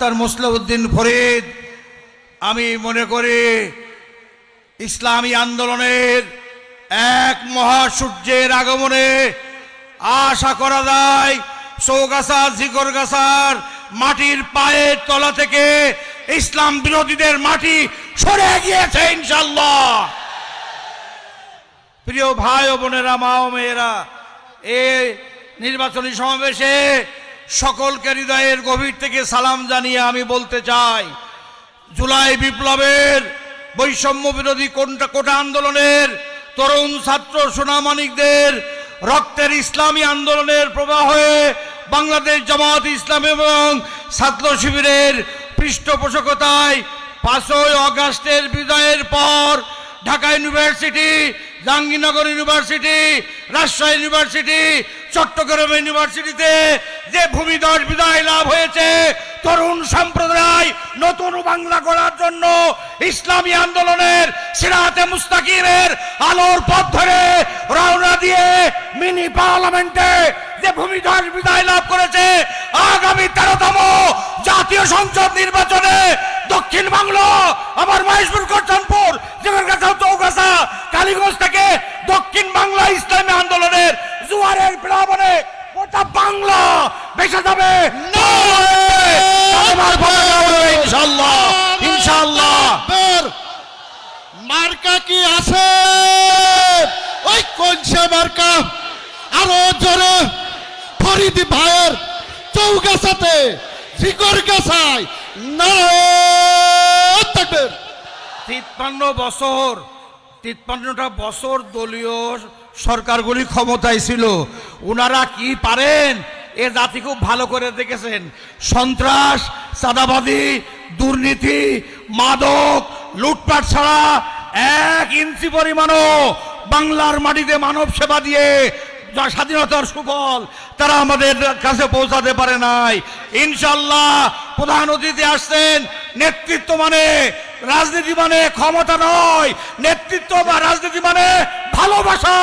Doctor Musliuddin Farid, আমি মনে করি ইসলামী আন্দোলনের এক মহাসূর্যের আগমনে আশা করা যায় চৌগাছা জিগর গাছার মাটির পায়ের তলা থেকে ইসলাম বিরোধীদের মাটি সরে গিয়েছে ইনশাল্লাহ প্রিয় ভাই ও বোনেরা, মা ও মেয়েরা, এ নির্বাচনী সমাবেশে সকলকে হৃদয়ের গভীর থেকে সালাম জানিয়ে আমি বলতে চাই, জুলাই বিপ্লবের বৈষম্য বিরোধী কোনটা কোটা আন্দোলনের তরুণ ছাত্র সোনামানিকদের রক্তের ইসলামী আন্দোলনের প্রবাহ বাংলাদেশ জামাত ইসলাম এবং ছাত্র শিবিরের পৃষ্ঠপোষকতায় পাঁচই অগাস্টের বিদায়ের পর Dhaka university Jahangirnagar university, Rajshahi university, Chittagong ইউনিভার্সিটিতে যে ভূমিধস বিদায় লাভ হয়েছে, তরুণ সম্প্রদায় নতুন বাংলা গড়ার জন্য ইসলামী আন্দোলনের সিরাতে মুস্তাকিমের আলোর পথ ধরে রওনা দিয়ে মিনি পার্লামেন্টে যে ভূমিধস বিদায় লাভ করেছে, আগামী তেরোতম জাতীয় সংসদ নির্বাচনে দক্ষিণ বাংলা, আবার মহেশপুর করচনপুর জেগারগাছা চৌগাছা কালীগঞ্জ থেকে দক্ষিণ বাংলা ইসলামী আন্দোলনের জুয়ারের প্লাবনে গোটা বাংলা বেসে যাবে। ইনশাল্লাহ ইনশাল্লাহ মার্কা কি আছে? ওই কোনসে মার্কা? আরও জোরে। ফরিদি ভাইয়ের চৌগাছাতে শিকর গাছায় না তিপ্পান্ন বছর তিপ্পান্নটা বছর দলীয় সরকারগুলি ক্ষমতায় ছিল। ওনারা কি পারেন? এ জাতি খুব ভালো করে দেখেছেন। সন্ত্রাস চাঁদাবাদী দুর্নীতি, মাদক, লুটপাট ছাড়া এক ইঞ্চি পরিমাণও বাংলার মাটিতে মানব সেবা দিয়ে স্বাধীনতার সুফল, তারা আমাদের কাছে পৌঁছাতে পারে নাই। ইনশাল্লাহ প্রধান অতিথি আসছেন। নেতৃত্ব মানে রাজনীতি মানে ক্ষমতা নয়। নেতৃত্ব বা রাজনীতি মানে ভালোবাসা,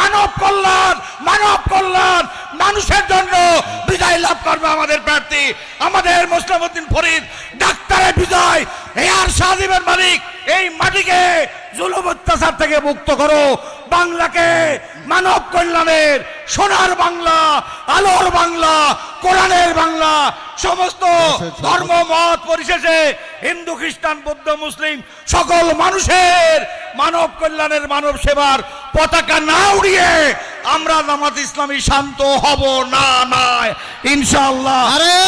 মানব কল্যাণ মানব কল্যাণ, মানুষের জন্য বিজয় লাভ করবে আমাদের প্রার্থী। আমাদের মুসলিমউদ্দিন ফরিদ ডাক্তারের বিজয়, এয়ার সাদিবের মালিক, এই মাটিকে জুলুম অত্যাচার থেকে মুক্ত করো। বাংলাকে মানব কল্যাণের সোনার বাংলা আলোর বাংলা কোরআনের বাংলা সমস্ত ধর্ম মত পরিশেষে হিন্দু খ্রিস্টান বৌদ্ধ মুসলিম সকল মানুষের মানব কল্যাণের মানব সেবার পতাকা না উড়িয়ে আমরা নামাজ ইসলামী শান্ত হব না নয় ইনশাল্লাহ আরে